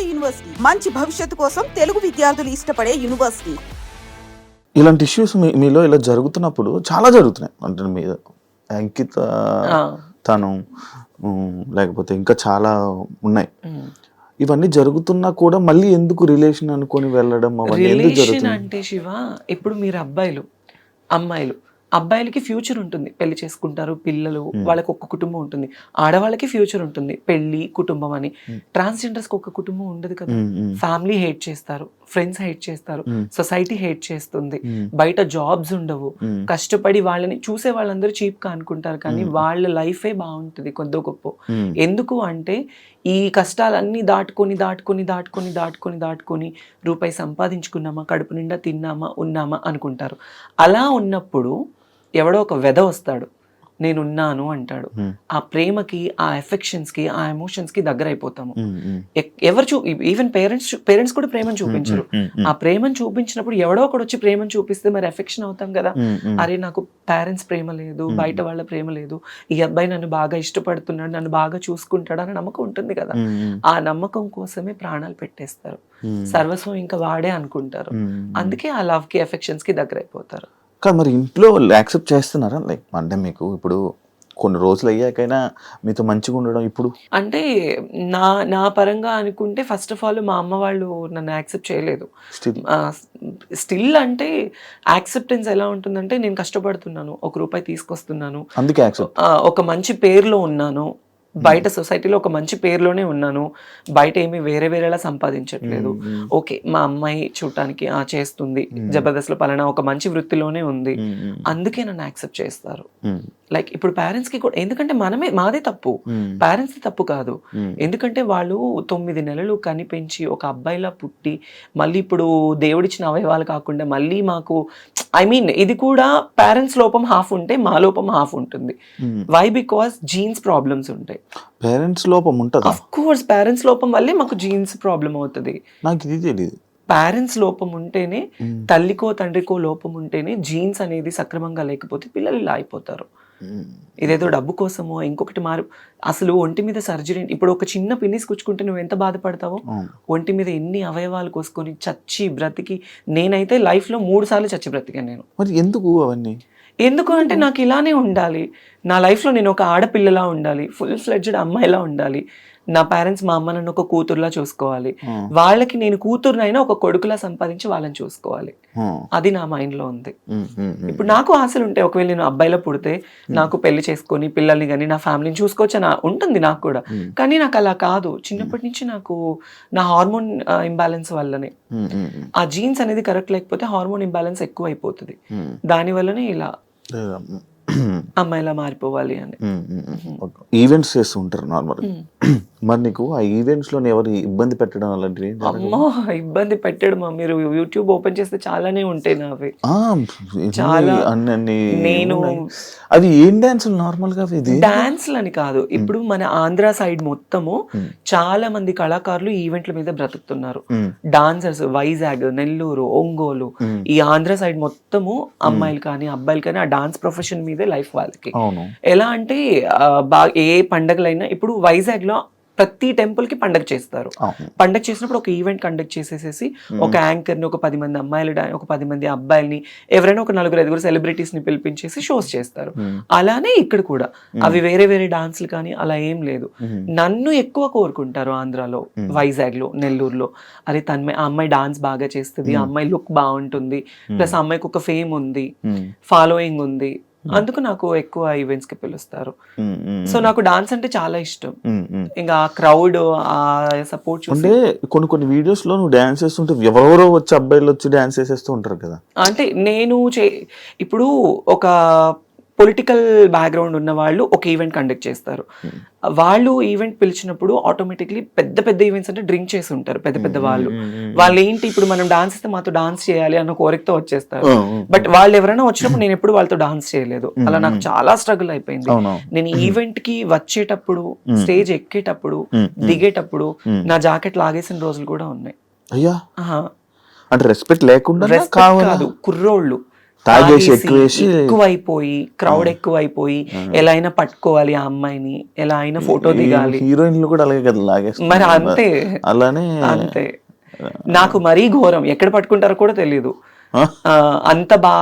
నాడు యూనివర్సిటీ. మంచి భవిష్యత్తు కోసం తెలుగు విద్యార్థులు ఇష్టపడే యూనివర్సిటీ. ఇలాంటి ఇష్యూస్ మీ మీలో ఇలా జరుగుతున్నప్పుడు చాలా జరుగుతున్నాయి. అంటే మీద అంకిత తను లేకపోతే ఇంకా చాలా ఉన్నాయి. ఇవన్నీ జరుగుతున్నా కూడా మళ్ళీ ఎందుకు రిలేషన్ అనుకొని వెళ్ళడం అవన్నీ ఎందుకు రిలేషన్ జరుగుతుంది అంటే శివ ఇప్పుడు మీరు అబ్బాయిలు అమ్మాయిలు అబ్బాయిలకి ఫ్యూచర్ ఉంటుంది. పెళ్ళి చేసుకుంటారు పిల్లలు వాళ్ళకి ఒక్క కుటుంబం ఉంటుంది. ఆడవాళ్ళకి ఫ్యూచర్ ఉంటుంది. పెళ్ళి కుటుంబం అని. ట్రాన్స్జెండర్స్కి ఒక్క కుటుంబం ఉండదు కదా. ఫ్యామిలీ హేట్ చేస్తారు. ఫ్రెండ్స్ హేట్ చేస్తారు. సొసైటీ హేట్ చేస్తుంది. బయట జాబ్స్ ఉండవు. కష్టపడి వాళ్ళని చూసే వాళ్ళందరూ చీప్గా అనుకుంటారు కానీ వాళ్ళ లైఫే బాగుంటుంది కొద్దో గొప్ప. ఎందుకు అంటే ఈ కష్టాలన్నీ దాటుకొని దాటుకొని దాటుకొని దాటుకొని దాటుకొని రూపాయి సంపాదించుకున్నామా కడుపు నిండా తిన్నామా ఉన్నామా అనుకుంటారు. అలా ఉన్నప్పుడు ఎవడో ఒక వెధ వస్తాడు. నేనున్నాను అంటాడు. ఆ ప్రేమకి ఆ ఎఫెక్షన్స్కి ఆ ఎమోషన్స్కి దగ్గర అయిపోతాము ఎవరు చూ ఈవెన్ పేరెంట్స్ పేరెంట్స్ కూడా ప్రేమను చూపించరు. ఆ ప్రేమను చూపించినప్పుడు ఎవడో ఒకడు వచ్చి ప్రేమను చూపిస్తే మరి ఎఫెక్షన్ అవుతాం కదా. అరే నాకు పేరెంట్స్ ప్రేమ లేదు బయట వాళ్ళ ప్రేమ లేదు ఈ అబ్బాయి నన్ను బాగా ఇష్టపడుతున్నాడు నన్ను బాగా చూసుకుంటాడు అనే నమ్మకం ఉంటుంది కదా. ఆ నమ్మకం కోసమే ప్రాణాలు పెట్టేస్తారు. సర్వస్వం ఇంకా వాడే అనుకుంటారు. అందుకే ఆ లవ్కి ఎఫెక్షన్స్కి దగ్గర అయిపోతారు కానీ మరి ఇంట్లో వాళ్ళు యాక్సెప్ట్ చేస్తున్నారా? లైక్ అంటే మీకు ఇప్పుడు కొన్ని రోజులు అయ్యాకైనా మీతో మంచిగా ఉండడం ఇప్పుడు? అంటే నా నా పరంగా అనుకుంటే ఫస్ట్ ఆఫ్ ఆల్ మా అమ్మ వాళ్ళు నన్ను యాక్సెప్ట్ చేయలేదు. స్టిల్? అంటే యాక్సెప్టెన్స్ ఎలా ఉంటుందంటే నేను కష్టపడుతున్నాను. ఒక రూపాయి తీసుకొస్తున్నాను. అందుకే ఒక మంచి పేరులో ఉన్నాను. బయట సొసైటీలో ఒక మంచి పేరులోనే ఉన్నాను. బయట ఏమీ వేరే వేరేలా సంపాదించట్లేదు. ఓకే మా అమ్మాయి చూడటానికి ఆ చేస్తుంది. జబర్దస్త్లో పలానా ఒక మంచి వృత్తిలోనే ఉంది. అందుకే నన్ను యాక్సెప్ట్ చేస్తారు. లైక్ ఇప్పుడు పేరెంట్స్కి కూడా ఎందుకంటే మనమే మాదే తప్పు. పేరెంట్స్ తప్పు కాదు. ఎందుకంటే వాళ్ళు తొమ్మిది నెలలు కనిపెంచి ఒక అబ్బాయిలా పుట్టి మళ్ళీ ఇప్పుడు దేవుడిచ్చిన అవయవాలు కాకుండా మళ్ళీ మాకు ఐ మీన్ ఇది కూడా పేరెంట్స్ లోపం హాఫ్ ఉంటే మా లోపం హాఫ్ ఉంటుంది. వై బికాస్ జీన్స్ ప్రాబ్లమ్స్ ఉంటాయి. పేరెంట్స్ లోపం ఉంటుందా? అఫ్ కోర్స్ పేరెంట్స్ లోపం వల్లే మాకు జీన్స్ ప్రాబ్లం అవుతుంది. నాకు ఇది తెలియదు పేరెంట్స్ లోపం ఉంటేనే తల్లికో తండ్రికో లోపం ఉంటేనే జీన్స్ అనేది సక్రమంగా లేకపోతే పిల్లలు ఇలా అయిపోతారు. ఇదేదో డబ్బు కోసమో ఇంకొకటి మారు. అసలు ఒంటి మీద సర్జరీ ఇప్పుడు ఒక చిన్న పిన్నిస్ కుచ్చుకుంటే నువ్వు ఎంత బాధపడతావో? ఒంటి మీద ఎన్ని అవయవాలు కోసుకొని చచ్చి బ్రతికి నేనైతే లైఫ్లో మూడు సార్లు చచ్చి బ్రతికాను నేను. మరి ఎందుకు అవన్నీ? ఎందుకు అంటే నాకు ఇలానే ఉండాలి. నా లైఫ్లో నేను ఒక ఆడపిల్లలా ఉండాలి ఫుల్ ఫ్లెడ్జ్డ్ అమ్మాయిలా ఉండాలి. నా పేరెంట్స్ మా అమ్మ నన్ను ఒక కూతురులా చూసుకోవాలి. Hmm. వాళ్ళకి నేను కూతురునైనా ఒక కొడుకులా సంపాదించి వాళ్ళని చూసుకోవాలి. Hmm. అది నా మైండ్లో ఉంది. Hmm. ఇప్పుడు నాకు ఆశలు ఉంటాయి. ఒకవేళ నేను అబ్బాయిలో పుడితే నాకు పెళ్ళి చేసుకొని పిల్లల్ని కానీ నా ఫ్యామిలీని చూసుకోవచ్చు అని ఉంటుంది నాకు కూడా. కానీ నాకు అలా కాదు. చిన్నప్పటి నుంచి నాకు నా హార్మోన్ ఇంబ్యాలెన్స్ వల్లనే. ఆ జీన్స్ అనేది కరెక్ట్ లేకపోతే హార్మోన్ ఇంబ్యాలెన్స్ ఎక్కువ అయిపోతుంది. దాని వల్లనే ఇలా. అమ్మాయిలా మారిపోవాలి అని. ఈవెంట్స్ చేస్తూ ఉంటారు నార్మల్ మరి నీకు ఆ ఈవెంట్స్లో ఎవరు ఇబ్బంది పెట్టడం అలాంటివి? అమ్మో ఇబ్బంది పెట్టాడు మీరు యూట్యూబ్ ఓపెన్ చేస్తే చాలానే ఉంటాయి నావి. చాలా నేను-. అవి ఏం డాన్స్ నార్మల్గా ఇది? డాన్స్ అని కాదు. ఇప్పుడు మన ఆంధ్ర సైడ్ మొత్తము చాలా మంది కళాకారులు ఈవెంట్ల మీద బ్రతుకుతున్నారు. డాన్సర్స్ వైజాగ్ నెల్లూరు ఒంగోలు ఈ ఆంధ్ర సైడ్ మొత్తము అమ్మాయిలు కానీ అబ్బాయిలు కానీ ఆ డాన్స్ ప్రొఫెషన్ మీదే లైఫ్ వాళ్ళకి. అవును. ఎలా అంటే ఆ, బా- ఏ పండగలైనా ఇప్పుడు వైజాగ్లో ప్రతి టెంపుల్కి పండగ చేస్తారు. పండగ చేసినప్పుడు ఒక ఈవెంట్ కండక్ట్ చేసేసేసి ఒక యాంకర్ని ఒక పది మంది అమ్మాయిలు ఒక పది మంది అబ్బాయిల్ని ఎవరైనా ఒక నలుగురు ఐదుగురు సెలబ్రిటీస్ని పిలిపించేసి షోస్ చేస్తారు. అలానే ఇక్కడ కూడా. అవి వేరే వేరే డాన్స్లు కానీ అలా ఏం లేదు. నన్ను ఎక్కువ కోరుకుంటారు ఆంధ్రాలో వైజాగ్లో నెల్లూరులో. అరే తన్మే ఆ అమ్మాయి డాన్స్ బాగా చేస్తుంది ఆ అమ్మాయి లుక్ బాగుంటుంది. ప్లస్ ఆ అమ్మాయికి ఒక ఫేమ్ ఉంది. ఫాలోయింగ్ ఉంది. అందుకు నాకు ఎక్కువ ఈవెంట్స్కి పిలుస్తారు. Hmm, hmm, సో నాకు డాన్స్ అంటే చాలా ఇష్టం. Hmm, hmm. ఇంకా ఆ క్రౌడ్ ఆ సపోర్ట్ అంటే కొన్ని కొన్ని వీడియోస్లో నువ్వు డాన్స్ చేస్తుంటే ఎవరెవరో వచ్చి అబ్బాయిలు వచ్చి డాన్స్ చేసేస్తూ ఉంటారు కదా? అంటే నేను ఇప్పుడు ఒక పొలిటికల్ బ్యాక్గ్రౌండ్ ఉన్న వాళ్ళు ఒక ఈవెంట్ కండక్ట్ చేస్తారు. వాళ్ళు ఈవెంట్ పిలిచినప్పుడు ఆటోమేటిక్లీ పెద్ద పెద్ద ఈవెంట్స్ అంటే డ్రింక్ చేసి ఉంటారు పెద్ద పెద్ద వాళ్ళు. వాళ్ళు ఏంటి ఇప్పుడు మనం డాన్స్ ఇస్తే మాతో డాన్స్ చేయాలి అన్న కోరికతో వచ్చేస్తారు. బట్ వాళ్ళు ఎవరైనా వచ్చినప్పుడు నేను ఎప్పుడు వాళ్ళతో డాన్స్ చేయలేదు. అలా నాకు చాలా స్ట్రగుల్ అయిపోయింది. నేను ఈవెంట్కి వచ్చేటప్పుడు స్టేజ్ ఎక్కేటప్పుడు. దిగేటప్పుడు నా జాకెట్ లాగేసిన రోజులు కూడా ఉన్నాయి. అయ్యా. అంటే రెస్పెక్ట్ లేకుండా కాదు కుర్రోళ్ళు. తాగేసి ఎక్కువైపోయి క్రౌడ్ ఎక్కువైపోయి ఎలా అయినా పట్టుకోవాలి ఆ అమ్మాయిని ఎలా అయినా ఫోటో దిగాలి. హీరోయిన్లు కూడా అలాగే కదా మరి అంతే. అలానే అంతే. నాకు మరీ ఘోరం. ఎక్కడ పట్టుకుంటారో కూడా తెలియదు అంత బా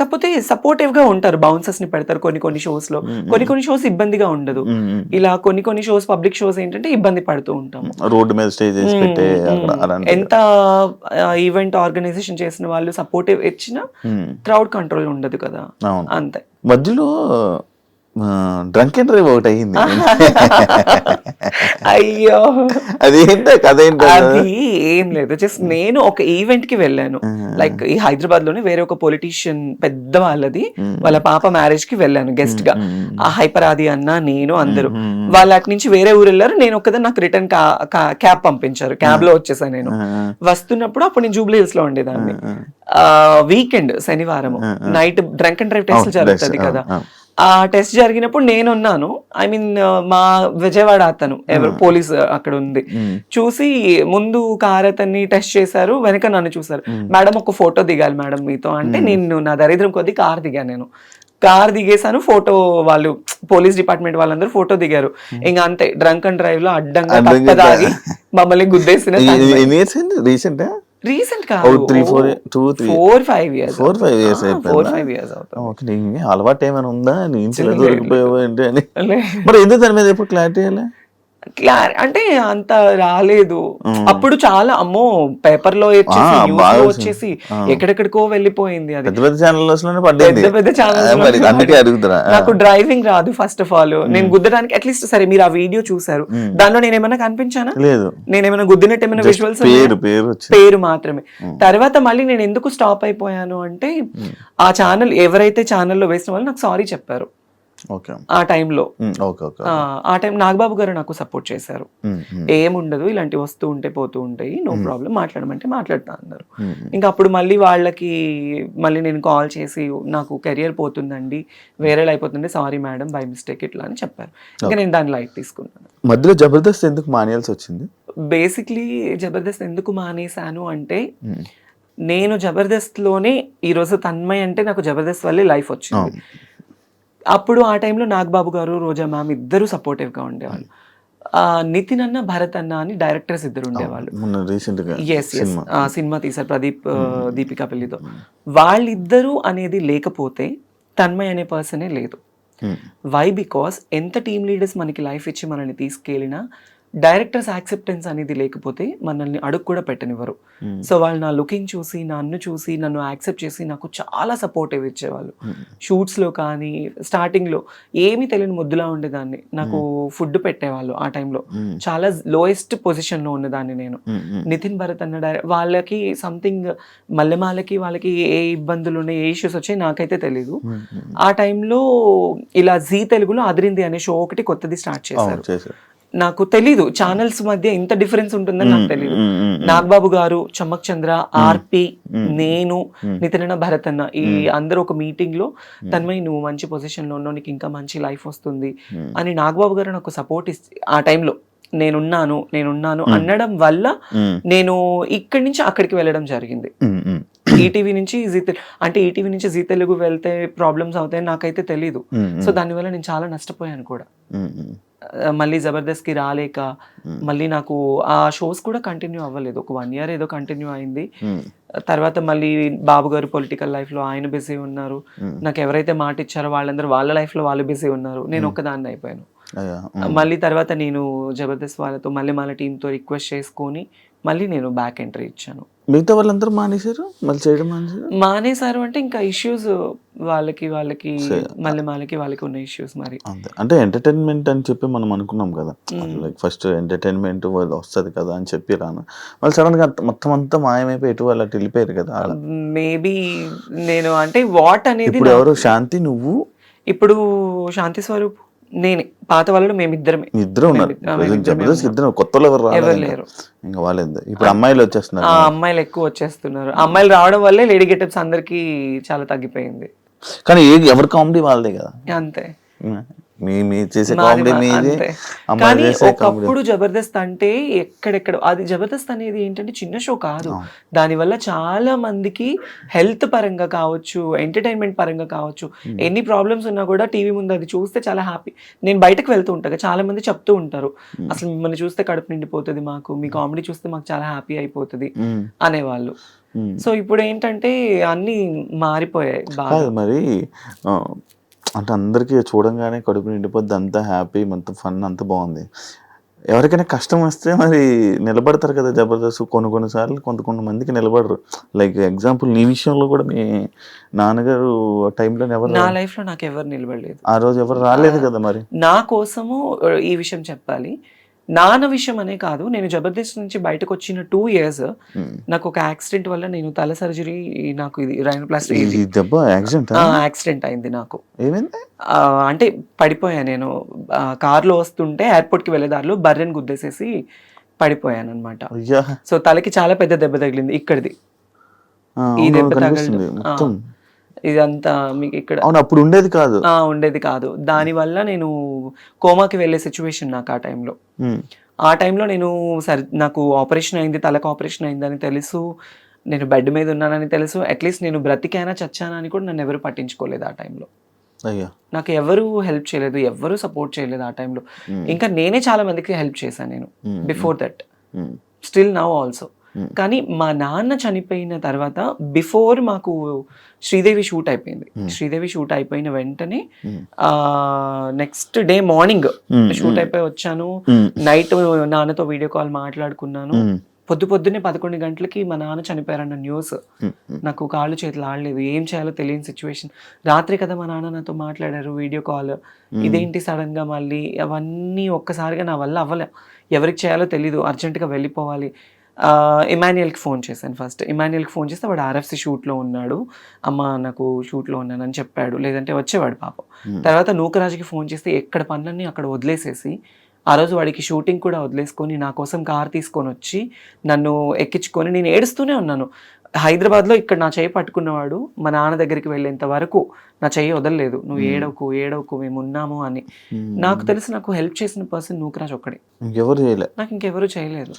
కాకపోతే సపోర్టివ్గా ఉంటారు. బౌన్సర్స్ని పెడతారు కొన్ని కొన్ని షోస్లో. కొన్ని కొన్ని షోస్ ఇబ్బందిగా ఉండదు. ఇలా కొన్ని కొన్ని షోస్ పబ్లిక్ షోస్ ఏంటంటే ఇబ్బంది పడుతూ ఉంటాము. రోడ్డు మీద స్టేజ్ పెట్టే ఎంత ఈవెంట్ ఆర్గనైజేషన్ చేసిన వాళ్ళు సపోర్టివ్ ఇచ్చినా. క్రౌడ్ కంట్రోల్ ఉండదు కదా. అంతే. మధ్యలో డ్రంక్ అండ్ డ్రైవ్ ఒకటి అయ్యింది అయ్యో. అదేంటో కథ ఏంటో అది ఏం లేదు. జస్ట్ నేను ఒక ఈవెంట్కి వెళ్ళాను. లైక్ ఈ హైదరాబాద్లోనే వేరే ఒక పొలిటీషియన్ పెద్ద వాళ్ళది. వాళ్ళ పాప మ్యారేజ్కి వెళ్ళాను గెస్ట్గా. ఆ హైపర్ ఆది అన్న నేను అందరూ. వాళ్ళ అటు నుంచి వేరే ఊరు వెళ్ళారు. నేను ఒక్కదా నాకు రిటర్న్ క్యాబ్ పంపించారు. క్యాబ్లో వచ్చేసాను నేను. వస్తున్నప్పుడు అప్పుడు నేను జూబ్లీ హిల్స్లో ఉండేదాన్ని. వీకెండ్ శనివారం night drunk and drive test జరుగుతుంది కదా. ఆ టెస్ట్ జరిగినప్పుడు నేను ఉన్నాను ఐ మీన్ మా విజయవాడ అతను ఎవరు పోలీస్ అక్కడ ఉంది చూసి ముందు కార్ అతన్ని టెస్ట్ చేశారు వెనక నన్ను చూసారు మేడం ఒక ఫోటో దిగాలి మేడం మీతో అంటే నేను నా దరిద్రం కొద్ది కార్ దిగాను నేను కార్ దిగేసాను ఫోటో వాళ్ళు పోలీస్ డిపార్ట్మెంట్ వాళ్ళందరూ ఫోటో దిగారు ఇంకా అంతే డ్రంక్ అండ్ డ్రైవ్లో అడ్డంగా మమ్మల్ని గుద్దేసిన recent recent three four two three four five years four five years four five years okay నీకు అలవాటు ఏమైనా ఉందా? నీ ఇంట్లో లేదు, దొరికిపోయావు ఏంటి అని. మరి ఎందుకు దాని మీద ఎప్పుడు క్లారిటీ క్లారి అంటే అంత రాలేదు. అప్పుడు చాలా అమ్మో పేపర్లో వచ్చేసి ఎక్కడెక్కడికో వెళ్ళిపోయింది అది. పెద్ద పెద్ద ఛానల్స్. నాకు డ్రైవింగ్ రాదు ఫస్ట్ ఆఫ్ ఆల్ నేను గుద్దడానికి అట్లీస్ట్ సరే మీరు ఆ వీడియో చూసారు. దానిలో నేను ఏమైనా కనిపించానా? లేదు. నేను ఏమైనా గుద్దినట్టు ఏమైనా విజువల్స్ పేరు మాత్రమే. తర్వాత మళ్ళీ నేను ఎందుకు స్టాప్ అయిపోయాను అంటే ఆ ఛానల్ ఎవరైతే ఛానల్లో వేసిన వాళ్ళు నాకు సారీ చెప్పారు. ఆ టైంలో. ఆ టైం నాగబాబు గారు నాకు సపోర్ట్ చేశారు. ఏముండదు ఇలాంటి వస్తూ ఉంటే పోతూ ఉంటాయి నో ప్రాబ్లం మాట్లాడమంటే మాట్లాడతా అన్నారు. ఇంకా అప్పుడు మళ్ళీ వాళ్ళకి మళ్ళీ నేను కాల్ చేసి నాకు కెరియర్ పోతుందండి వేరే అయిపోతుంది సారీ మేడం బై మిస్టేక్ ఇట్లా అని చెప్పారు. ఇంకా నేను దాన్ని లైట్ తీసుకున్నాను. మధ్యలో జబర్దస్త్ ఎందుకు మానేయాల్సి వచ్చింది? బేసిక్లీ జబర్దస్త్ ఎందుకు మానేశాను అంటే నేను జబర్దస్త్లోనే ఈరోజు తన్మయ్ అంటే నాకు జబర్దస్త్ వల్లే లైఫ్ వచ్చింది. అప్పుడు ఆ టైంలో నాగబాబు గారు రోజా మ్యామ్ ఇద్దరు సపోర్టివ్గా ఉండేవాళ్ళు. నితిన్ అన్న భరత్ అన్న అని డైరెక్టర్స్ ఇద్దరు ఉండేవాళ్ళు. S S cinema. తీశారు ప్రదీప్ దీపికా పెళ్ళితో. వాళ్ళిద్దరూ అనేది లేకపోతే తన్మయ్ అనే పర్సనే లేదు. వై బికాస్ ఎంత టీమ్ లీడర్స్ మనకి లైఫ్ ఇచ్చి మనల్ని తీసుకెళ్ళినా డైరెక్టర్స్ యాక్సెప్టెన్స్ అనేది లేకపోతే మనల్ని అడుగు కూడా పెట్టనివ్వరు. Hmm. సో వాళ్ళు నా లుకింగ్ చూసి నన్ను చూసి నన్ను యాక్సెప్ట్ చేసి నాకు చాలా సపోర్టివ్ ఇచ్చేవాళ్ళు. షూట్స్లో కానీ స్టార్టింగ్లో ఏమీ తెలియని ముద్దులా ఉండేదాన్ని. నాకు ఫుడ్ పెట్టేవాళ్ళు ఆ టైంలో. Hmm. చాలా లోయెస్ట్ పొజిషన్లో ఉన్నదాన్ని నేను. నితిన్ భరత్ అన్న వాళ్ళకి సంథింగ్ మల్లెమాలకి వాళ్ళకి ఏ ఇబ్బందులు ఉన్నాయి ఏ ఇష్యూస్ వచ్చాయి నాకైతే తెలీదు. ఆ టైంలో ఇలా జీ తెలుగులో అదిరింది అనే షో ఒకటి కొత్తది స్టార్ట్ చేశారు. నాకు తెలీదు. ఛానల్స్ మధ్య ఇంత డిఫరెన్స్ ఉంటుందని నాకు ఉమ్, నాగబాబు గారు చమ్మక్ చంద్ర ఆర్పి నేను నితిన భరత్ అన్న ఈ అందరూ ఒక మీటింగ్లో తన్మయ్ నువ్వు మంచి పొజిషన్లో ఉన్నావు నీకు ఇంకా మంచి లైఫ్ వస్తుంది అని నాగబాబు గారు నాకు సపోర్ట్ ఇస్తే ఆ టైంలో నేనున్నాను నేనున్నాను అనడం వల్ల నేను ఇక్కడి నుంచి అక్కడికి వెళ్ళడం జరిగింది. ఈటీవీ నుంచి జీ అంటే ఈటీవీ నుంచి జీ తెలుగు వెళ్తే ప్రాబ్లమ్స్ అవుతాయని నాకైతే తెలీదు. సో దానివల్ల నేను చాలా నష్టపోయాను కూడా. మళ్ళీ జబర్దస్త్కి రాలేక మళ్ళీ నాకు ఆ షోస్ కూడా కంటిన్యూ అవ్వలేదు. ఒక వన్ ఇయర్ ఏదో కంటిన్యూ అయింది. ఉమ్, తర్వాత మళ్ళీ బాబు గారు పొలిటికల్ లైఫ్లో ఆయన బిజీ ఉన్నారు. నాకు ఎవరైతే మాట ఇచ్చారో వాళ్ళందరూ వాళ్ళ లైఫ్లో వాళ్ళు బిజీ ఉన్నారు. నేను ఒక్కదాన్ని అయిపోయాను. మళ్ళీ తర్వాత నేను జబర్దస్త్ వాళ్ళతో మళ్ళీ మళ్ళీ టీంతో రిక్వెస్ట్ చేసుకొని మళ్ళీ నేను బ్యాక్ ఎంట్రీ ఇచ్చాను. మిగతా వాళ్ళందరూ మానేశారు? మళ్ళీ చేయడం మానేశారు? మానేశారు అంటే ఇంకా ఇష్యూస్ వాళ్ళకి వాళ్ళకి మళ్ళీ వాళ్ళకి వాళ్ళకి ఉన్న ఇష్యూస్ మరి. అంతే. అంటే ఎంటర్టైన్మెంట్ అని చెప్పి మనం అనుకున్నాం కదా. లైక్ ఫస్ట్ ఎంటర్టైన్మెంట్ వస్తుంది కదా అని చెప్పి రాను. వాళ్ళు సడన్గా మొత్తం అంతా మాయమైపోయి ఎటు వాళ్ళు అటు వెళ్ళిపోయారు కదా మేబీ నేను అంటే వాట్ అనేది ఇప్పుడు ఎవరు? శాంతి నువ్వు? ఇప్పుడు శాంతి స్వరూప్. నేనే పాత వాళ్ళు మేమిద్దరమే. ఇద్దరు ఉన్నారు. జబర్దస్త్ ఇద్దరు కొత్త వాళ్ళు ఎవరు. లేరు. ఇంకా వాళ్ళేంది ఇప్పుడు అమ్మాయిలు వచ్చేస్తున్నారు ఆ అమ్మాయిలు ఎక్కువ వచ్చేస్తున్నారు. అమ్మాయిలు రావడం వల్లే లేడీ గెటప్స్ అందరికి చాలా తగ్గిపోయింది. కానీ ఏ ఎవరి కామెడీ వాళ్ళదే కదా. అంతే. మీ మీ చేసే కామెడీ మీది కానీ ఒకప్పుడు జబర్దస్త్ అంటే ఎక్కడెక్కడ అది జబర్దస్త్ అనేది ఏంటంటే చిన్న షో కాదు. దానివల్ల చాలా మందికి హెల్త్ పరంగా కావచ్చు ఎంటర్టైన్మెంట్ పరంగా కావచ్చు ఎన్ని ప్రాబ్లమ్స్ ఉన్నా కూడా టీవీ ముందు అది చూస్తే చాలా హ్యాపీ. నేను బయటకు వెళ్తూ ఉంటాను చాలా మంది చెప్తూ ఉంటారు. అసలు మిమ్మల్ని చూస్తే కడుపు నిండిపోతుంది మాకు మీ కామెడీ చూస్తే మాకు చాలా హ్యాపీ అయిపోతుంది అనేవాళ్ళు. సో ఇప్పుడు ఏంటంటే అన్ని మారిపోయాయి మరి అంటే అందరికీ చూడంగానే కడుపు నిండిపోద్ది అంతా హ్యాపీ అంత ఫన్ అంత బాగుంది. ఎవరికైనా కష్టం వస్తే మరి నిలబడతారు కదా జబర్దస్త్ కొన్ని కొన్ని సార్లు కొంత కొంతమందికి నిలబడరు. లైక్ ఎగ్జాంపుల్ నీ విషయంలో కూడా మీ నాన్నగారు టైంలో ఎవరు నా లైఫ్లో నాకు ఎవరు నిలబడలేదు. ఆ రోజు ఎవరు రాలేదు కదా మరి? నా కోసము ఈ విషయం చెప్పాలి. నాన్న విషయం అనే కాదు నేను జబర్దస్త్ నుంచి బయటకు వచ్చిన టూ ఇయర్స్ ఉమ్. నాకు ఒక యాక్సిడెంట్ వల్ల నేను తల సర్జరీ నాకు ఇది దెబ్బ యాక్సిడెంట్ అయింది నాకు. అంటే పడిపోయా నేను. కార్లో వస్తుంటే ఎయిర్పోర్ట్కి వెళ్ళే దారిలో బర్రెని గుద్దేసేసి పడిపోయాను అనమాట సో తలకి చాలా పెద్ద దెబ్బ తగిలింది ఇక్కడిది. ఈ దెబ్బ మొత్తం. ఇదంతా మీకు ఇక్కడ అవును అప్పుడు ఉండేది కాదు. ఉండేది కాదు. దానివల్ల నేను కోమాకి వెళ్ళే సిచ్యువేషన్ నాకు ఆ టైంలో ఆ టైంలో నేను సర్ నాకు ఆపరేషన్ అయింది తలకు ఆపరేషన్ అయిందని తెలుసు నేను బెడ్ మీద ఉన్నానని తెలుసు. అట్లీస్ట్ నేను బ్రతికైనా చచ్చానా అని కూడా నన్ను ఎవరు పట్టించుకోలేదు ఆ టైంలో నాకు ఎవరు హెల్ప్ చేయలేదు ఎవరు సపోర్ట్ చేయలేదు ఆ టైంలో ఇంకా నేనే చాలా మందికి హెల్ప్ చేశాను నేను. Before that still now also. కానీ మా నాన్న చనిపోయిన తర్వాత బిఫోర్ మాకు శ్రీదేవి షూట్ అయిపోయింది. శ్రీదేవి షూట్ అయిపోయిన వెంటనే Hmm. Next day morning Hmm. Shoot అయిపోయి వచ్చాను. Hmm. నైట్ నాన్నతో వీడియో కాల్ మాట్లాడుకున్నాను. పొద్దు పొద్దున్నే పదకొండు గంటలకి మా నాన్న చనిపోయారన్న న్యూస్. నాకు కాళ్ళు చేతులు ఆడలేదు. ఏం చేయాలో తెలియని సిచ్యువేషన్ రాత్రి కదా మా నాన్న నాతో మాట్లాడారు వీడియో కాల్ ఇదేంటి సడన్గా మళ్ళీ? అవన్నీ ఒక్కసారిగా నా వల్ల అవ్వలే. ఎవరికి చేయాలో తెలీదు. అర్జెంటుగా వెళ్ళిపోవాలి. ఇమాన్యుయల్కి ఫోన్ చేశాను ఫస్ట్. ఇమాన్యుయల్కి ఫోన్ చేస్తే వాడు ఆర్ఎఫ్సి షూట్లో ఉన్నాడు. అమ్మ నాకు షూట్లో ఉన్నానని చెప్పాడు. లేదంటే వచ్చేవాడు పాపం. తర్వాత నూకరాజుకి ఫోన్ చేస్తే ఎక్కడ పనులన్నీ అక్కడ వదిలేసేసి ఆ రోజు వాడికి షూటింగ్ కూడా వదిలేసుకొని నా కోసం కార్ తీసుకొని వచ్చి నన్ను ఎక్కించుకొని నేను ఏడుస్తూనే ఉన్నాను. హైదరాబాద్లో ఇక్కడ నా చేయి పట్టుకున్నవాడు మా నాన్న దగ్గరికి వెళ్ళేంత వరకు నా చెయ్యి వదలలేదు. నువ్వు ఏడవకు ఏడవకు మేము ఉన్నాము అని. నాకు తెలిసి నాకు హెల్ప్ చేసిన పర్సన్ నూకరాజ్ ఒక్కడే. ఇంకెవరు చేయలే. నాకు ఇంకెవరూ చేయలేదు.